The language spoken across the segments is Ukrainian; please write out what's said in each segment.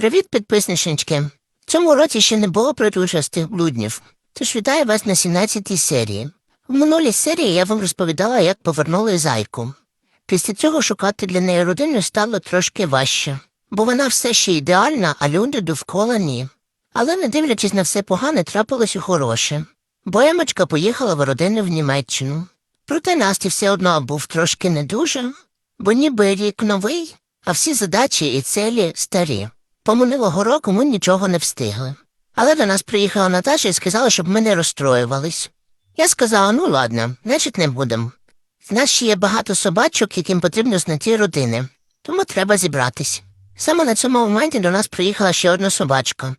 Привіт, підписнички. В цьому році ще не було придушастих блуднів, тож вітаю вас на 17-й серії. В минулій серії я вам розповідала, як повернули зайку. Після цього шукати для неї родину стало трошки важче, бо вона все ще ідеальна, а люди довкола ні. Але не дивлячись на все погане, трапилось і хороше. Бо Емочка поїхала в родину в Німеччину. Проте Насті все одно був трошки не дуже, бо ніби рік новий, а всі задачі і цілі старі. По минулого року ми нічого не встигли. Але до нас приїхала Наташа і сказала, щоб ми не розстроювались. Я сказала, ну ладно, значить не будемо. В нас ще є багато собачок, яким потрібно знайти родини, тому треба зібратись. Саме на цьому моменті до нас приїхала ще одна собачка.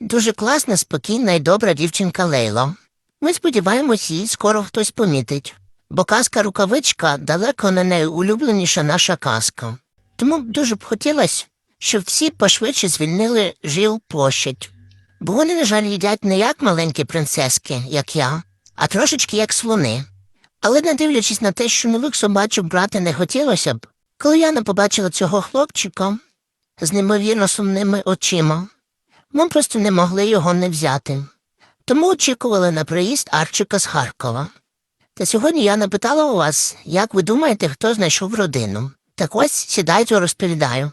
Дуже класна, спокійна і добра дівчинка Лейло. Ми сподіваємось, її скоро хтось помітить, бо казка рукавичка далеко не найулюбленіша наша казка. Тому дуже б хотілося, щоб всі пошвидше звільнили жил площадь. Бо вони, на жаль, їдять не як маленькі принцески, як я, а трошечки як слони. Але не дивлячись на те, що нових собачок брати не хотілося б, коли Яна побачила цього хлопчика з неймовірно сумними очима, ми просто не могли його не взяти. Тому очікували на приїзд Арчика з Харкова. Та сьогодні я напитала у вас, як ви думаєте, хто знайшов родину. Так ось сідайте, розповідаю.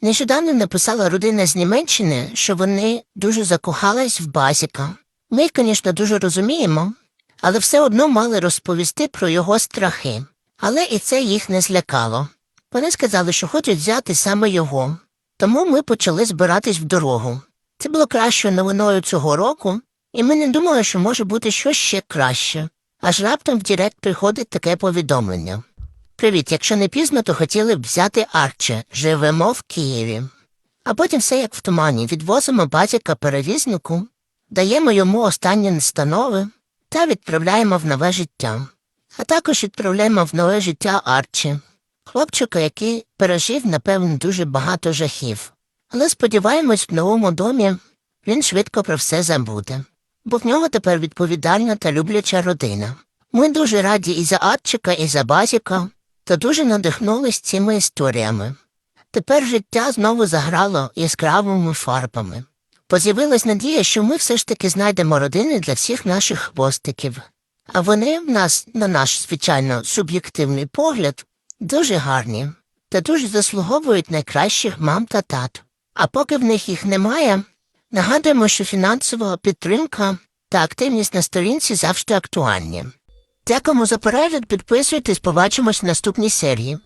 Нещодавно написала родина з Німеччини, що вони дуже закохались в базіка. Ми, звісно, дуже розуміємо, але все одно мали розповісти про його страхи. Але і це їх не злякало. Вони сказали, що хочуть взяти саме його. Тому ми почали збиратись в дорогу. Це було кращою новиною цього року, і ми не думали, що може бути щось ще краще. Аж раптом в Дірект приходить таке повідомлення. Привіт, якщо не пізно, то хотіли б взяти Арче. Живемо в Києві. А потім все як в тумані. Відвозимо батька перевізнику, даємо йому останні настанови та відправляємо в нове життя. А також відправляємо в нове життя Арчі, хлопчика, який пережив, напевно, дуже багато жахів. Але сподіваємось, в новому домі він швидко про все забуде, бо в нього тепер відповідальна та любляча родина. Ми дуже раді і за Арчика, і за Базіка, та дуже надихнулись цими історіями. Тепер життя знову заграло яскравими фарбами. Поз'явилась надія, що ми все ж таки знайдемо родини для всіх наших хвостиків. А вони в нас, на наш, звичайно, суб'єктивний погляд, дуже гарні та дуже заслуговують найкращих мам та тат. А поки в них їх немає, нагадуємо, що фінансова підтримка та активність на сторінці завжди актуальні. Дякуємо за перегляд, підписуйтесь, побачимось в наступній серії.